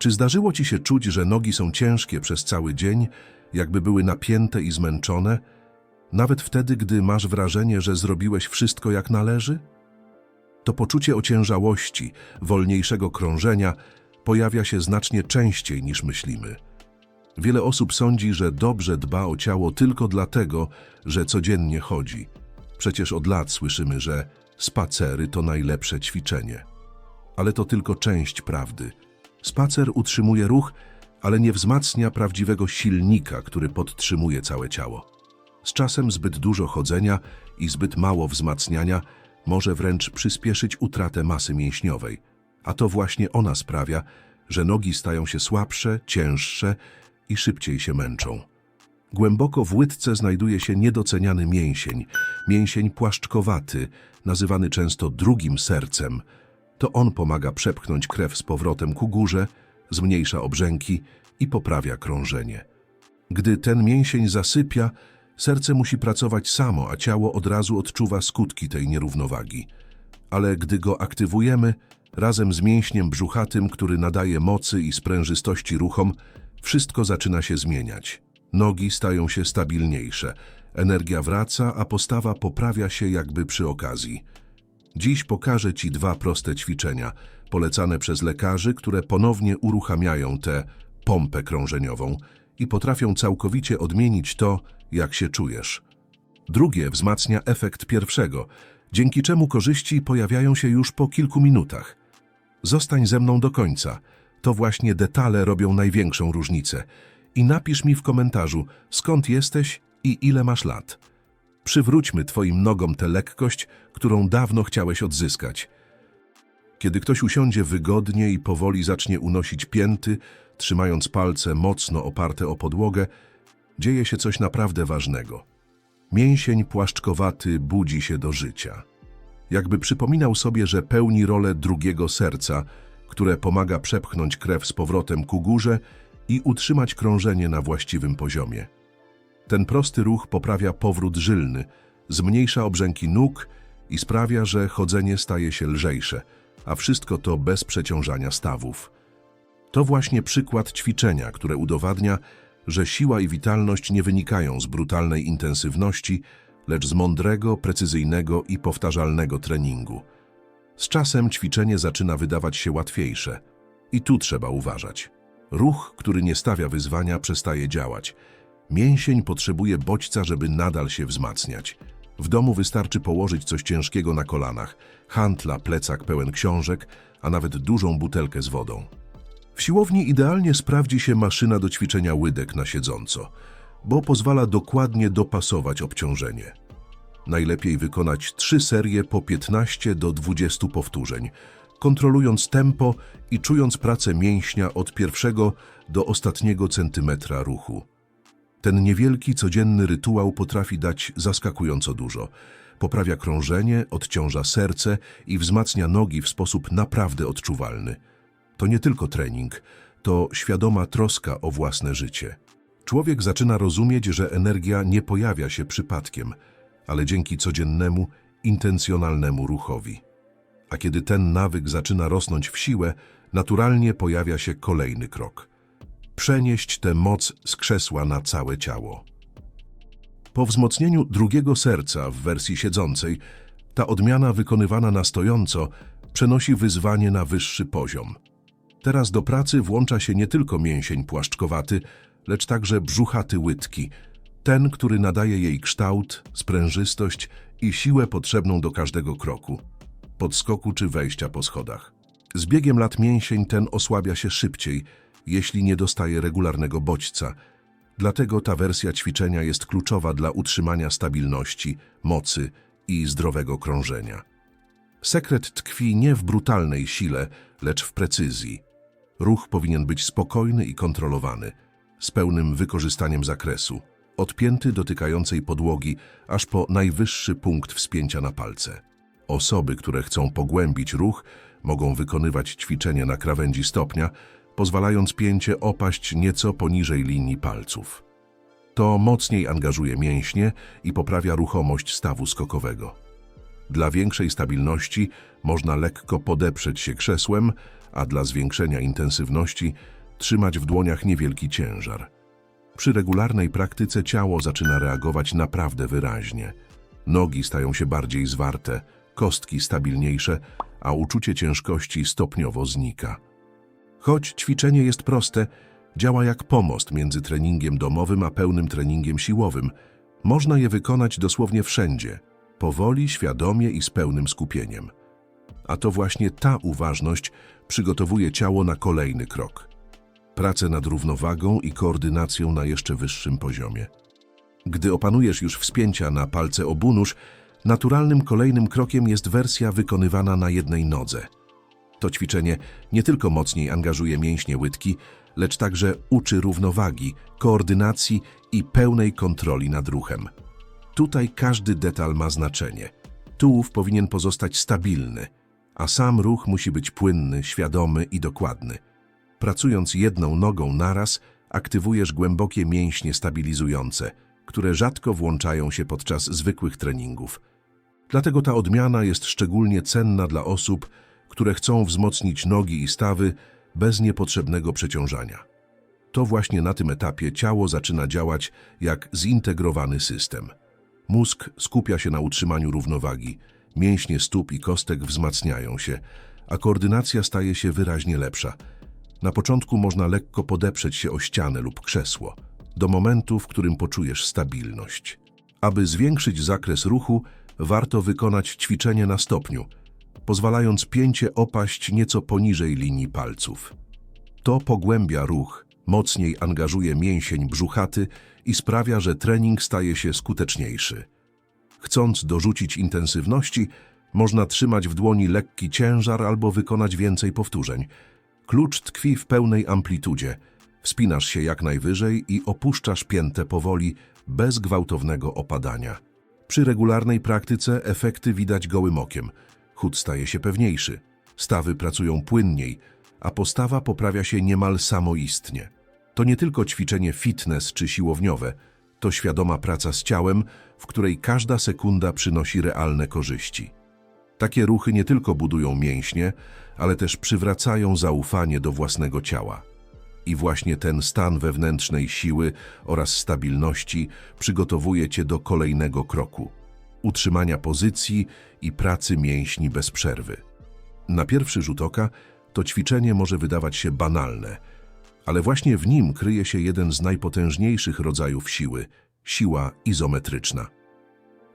Czy zdarzyło ci się czuć, że nogi są ciężkie przez cały dzień, jakby były napięte i zmęczone, nawet wtedy, gdy masz wrażenie, że zrobiłeś wszystko jak należy? To poczucie ociężałości, wolniejszego krążenia pojawia się znacznie częściej niż myślimy. Wiele osób sądzi, że dobrze dba o ciało tylko dlatego, że codziennie chodzi. Przecież od lat słyszymy, że spacery to najlepsze ćwiczenie. Ale to tylko część prawdy. Spacer utrzymuje ruch, ale nie wzmacnia prawdziwego silnika, który podtrzymuje całe ciało. Z czasem zbyt dużo chodzenia i zbyt mało wzmacniania może wręcz przyspieszyć utratę masy mięśniowej, a to właśnie ona sprawia, że nogi stają się słabsze, cięższe i szybciej się męczą. Głęboko w łydce znajduje się niedoceniany mięsień, mięsień płaszczkowaty, nazywany często drugim sercem. To on pomaga przepchnąć krew z powrotem ku górze, zmniejsza obrzęki i poprawia krążenie. Gdy ten mięsień zasypia, serce musi pracować samo, a ciało od razu odczuwa skutki tej nierównowagi. Ale gdy go aktywujemy, razem z mięśniem brzuchatym, który nadaje mocy i sprężystości ruchom, wszystko zaczyna się zmieniać. Nogi stają się stabilniejsze, energia wraca, a postawa poprawia się jakby przy okazji. Dziś pokażę Ci dwa proste ćwiczenia, polecane przez lekarzy, które ponownie uruchamiają tę pompę krążeniową i potrafią całkowicie odmienić to, jak się czujesz. Drugie wzmacnia efekt pierwszego, dzięki czemu korzyści pojawiają się już po kilku minutach. Zostań ze mną do końca. To właśnie detale robią największą różnicę. I napisz mi w komentarzu, skąd jesteś i ile masz lat. Przywróćmy Twoim nogom tę lekkość, którą dawno chciałeś odzyskać. Kiedy ktoś usiądzie wygodnie i powoli zacznie unosić pięty, trzymając palce mocno oparte o podłogę, dzieje się coś naprawdę ważnego. Mięsień płaszczkowaty budzi się do życia. Jakby przypominał sobie, że pełni rolę drugiego serca, które pomaga przepchnąć krew z powrotem ku górze i utrzymać krążenie na właściwym poziomie. Ten prosty ruch poprawia powrót żylny, zmniejsza obrzęki nóg i sprawia, że chodzenie staje się lżejsze, a wszystko to bez przeciążania stawów. To właśnie przykład ćwiczenia, które udowadnia, że siła i witalność nie wynikają z brutalnej intensywności, lecz z mądrego, precyzyjnego i powtarzalnego treningu. Z czasem ćwiczenie zaczyna wydawać się łatwiejsze. I tu trzeba uważać. Ruch, który nie stawia wyzwania, przestaje działać. Mięsień potrzebuje bodźca, żeby nadal się wzmacniać. W domu wystarczy położyć coś ciężkiego na kolanach, hantla, plecak pełen książek, a nawet dużą butelkę z wodą. W siłowni idealnie sprawdzi się maszyna do ćwiczenia łydek na siedząco, bo pozwala dokładnie dopasować obciążenie. Najlepiej wykonać trzy serie po 15 do 20 powtórzeń, kontrolując tempo i czując pracę mięśnia od pierwszego do ostatniego centymetra ruchu. Ten niewielki, codzienny rytuał potrafi dać zaskakująco dużo. Poprawia krążenie, odciąża serce i wzmacnia nogi w sposób naprawdę odczuwalny. To nie tylko trening, to świadoma troska o własne życie. Człowiek zaczyna rozumieć, że energia nie pojawia się przypadkiem, ale dzięki codziennemu, intencjonalnemu ruchowi. A kiedy ten nawyk zaczyna rosnąć w siłę, naturalnie pojawia się kolejny krok. Przenieść tę moc z krzesła na całe ciało. Po wzmocnieniu drugiego serca w wersji siedzącej, ta odmiana wykonywana na stojąco przenosi wyzwanie na wyższy poziom. Teraz do pracy włącza się nie tylko mięsień płaszczkowaty, lecz także brzuchaty łydki, ten, który nadaje jej kształt, sprężystość i siłę potrzebną do każdego kroku, podskoku czy wejścia po schodach. Z biegiem lat mięsień ten osłabia się szybciej, jeśli nie dostaje regularnego bodźca. Dlatego ta wersja ćwiczenia jest kluczowa dla utrzymania stabilności, mocy i zdrowego krążenia. Sekret tkwi nie w brutalnej sile, lecz w precyzji. Ruch powinien być spokojny i kontrolowany, z pełnym wykorzystaniem zakresu, od pięty dotykającej podłogi aż po najwyższy punkt wspięcia na palce. Osoby, które chcą pogłębić ruch, mogą wykonywać ćwiczenie na krawędzi stopnia, pozwalając pięcie opaść nieco poniżej linii palców. To mocniej angażuje mięśnie i poprawia ruchomość stawu skokowego. Dla większej stabilności można lekko podeprzeć się krzesłem, a dla zwiększenia intensywności trzymać w dłoniach niewielki ciężar. Przy regularnej praktyce ciało zaczyna reagować naprawdę wyraźnie. Nogi stają się bardziej zwarte, kostki stabilniejsze, a uczucie ciężkości stopniowo znika. Choć ćwiczenie jest proste, działa jak pomost między treningiem domowym a pełnym treningiem siłowym. Można je wykonać dosłownie wszędzie, powoli, świadomie i z pełnym skupieniem. A to właśnie ta uważność przygotowuje ciało na kolejny krok. Pracę nad równowagą i koordynacją na jeszcze wyższym poziomie. Gdy opanujesz już wspięcia na palce obu nóż, naturalnym kolejnym krokiem jest wersja wykonywana na jednej nodze. To ćwiczenie nie tylko mocniej angażuje mięśnie łydki, lecz także uczy równowagi, koordynacji i pełnej kontroli nad ruchem. Tutaj każdy detal ma znaczenie. Tułów powinien pozostać stabilny, a sam ruch musi być płynny, świadomy i dokładny. Pracując jedną nogą naraz, aktywujesz głębokie mięśnie stabilizujące, które rzadko włączają się podczas zwykłych treningów. Dlatego ta odmiana jest szczególnie cenna dla osób, które chcą wzmocnić nogi i stawy bez niepotrzebnego przeciążania. To właśnie na tym etapie ciało zaczyna działać jak zintegrowany system. Mózg skupia się na utrzymaniu równowagi, mięśnie stóp i kostek wzmacniają się, a koordynacja staje się wyraźnie lepsza. Na początku można lekko podeprzeć się o ścianę lub krzesło, do momentu, w którym poczujesz stabilność. Aby zwiększyć zakres ruchu, warto wykonać ćwiczenie na stopniu, pozwalając pięcie opaść nieco poniżej linii palców. To pogłębia ruch, mocniej angażuje mięsień brzuchaty i sprawia, że trening staje się skuteczniejszy. Chcąc dorzucić intensywności, można trzymać w dłoni lekki ciężar albo wykonać więcej powtórzeń. Klucz tkwi w pełnej amplitudzie. Wspinasz się jak najwyżej i opuszczasz piętę powoli, bez gwałtownego opadania. Przy regularnej praktyce efekty widać gołym okiem. Chód staje się pewniejszy, stawy pracują płynniej, a postawa poprawia się niemal samoistnie. To nie tylko ćwiczenie fitness czy siłowniowe, to świadoma praca z ciałem, w której każda sekunda przynosi realne korzyści. Takie ruchy nie tylko budują mięśnie, ale też przywracają zaufanie do własnego ciała. I właśnie ten stan wewnętrznej siły oraz stabilności przygotowuje cię do kolejnego kroku utrzymania pozycji i pracy mięśni bez przerwy. Na pierwszy rzut oka to ćwiczenie może wydawać się banalne, ale właśnie w nim kryje się jeden z najpotężniejszych rodzajów siły siła izometryczna.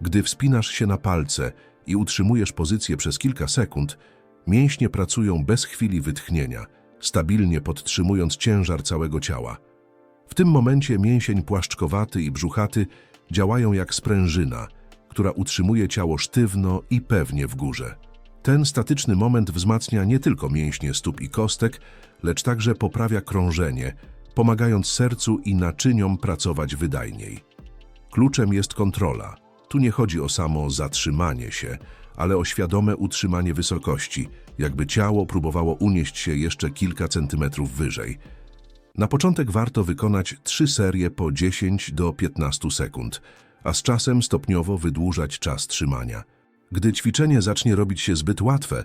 Gdy wspinasz się na palce i utrzymujesz pozycję przez kilka sekund, mięśnie pracują bez chwili wytchnienia, stabilnie podtrzymując ciężar całego ciała. W tym momencie mięsień płaszczkowaty i brzuchaty działają jak sprężyna, która utrzymuje ciało sztywno i pewnie w górze. Ten statyczny moment wzmacnia nie tylko mięśnie stóp i kostek, lecz także poprawia krążenie, pomagając sercu i naczyniom pracować wydajniej. Kluczem jest kontrola. Tu nie chodzi o samo zatrzymanie się, ale o świadome utrzymanie wysokości, jakby ciało próbowało unieść się jeszcze kilka centymetrów wyżej. Na początek warto wykonać trzy serie po 10 do 15 sekund, a z czasem stopniowo wydłużać czas trzymania. Gdy ćwiczenie zacznie robić się zbyt łatwe,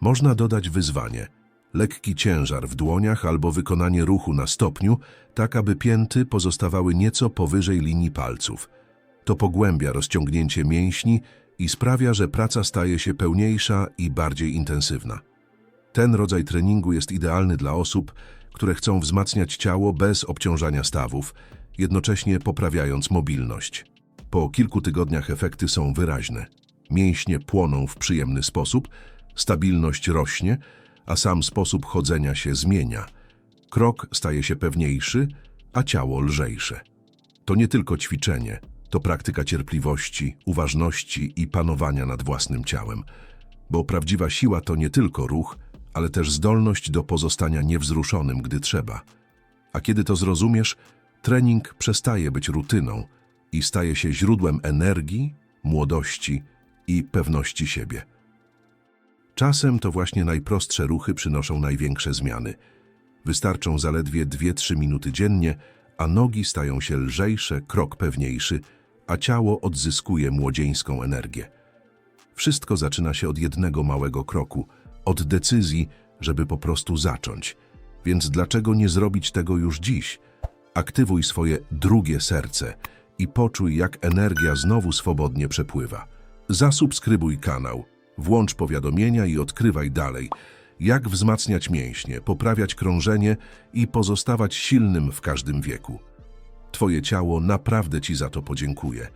można dodać wyzwanie. Lekki ciężar w dłoniach albo wykonanie ruchu na stopniu, tak aby pięty pozostawały nieco powyżej linii palców. To pogłębia rozciągnięcie mięśni i sprawia, że praca staje się pełniejsza i bardziej intensywna. Ten rodzaj treningu jest idealny dla osób, które chcą wzmacniać ciało bez obciążania stawów, jednocześnie poprawiając mobilność. Po kilku tygodniach efekty są wyraźne. Mięśnie płoną w przyjemny sposób, stabilność rośnie, a sam sposób chodzenia się zmienia. Krok staje się pewniejszy, a ciało lżejsze. To nie tylko ćwiczenie, to praktyka cierpliwości, uważności i panowania nad własnym ciałem. Bo prawdziwa siła to nie tylko ruch, ale też zdolność do pozostania niewzruszonym, gdy trzeba. A kiedy to zrozumiesz, trening przestaje być rutyną i staje się źródłem energii, młodości i pewności siebie. Czasem to właśnie najprostsze ruchy przynoszą największe zmiany. Wystarczą zaledwie 2-3 minuty dziennie, a nogi stają się lżejsze, krok pewniejszy, a ciało odzyskuje młodzieńską energię. Wszystko zaczyna się od jednego małego kroku, od decyzji, żeby po prostu zacząć. Więc dlaczego nie zrobić tego już dziś? Aktywuj swoje drugie serce i poczuj, jak energia znowu swobodnie przepływa. Zasubskrybuj kanał, włącz powiadomienia i odkrywaj dalej, jak wzmacniać mięśnie, poprawiać krążenie i pozostawać silnym w każdym wieku. Twoje ciało naprawdę Ci za to podziękuje.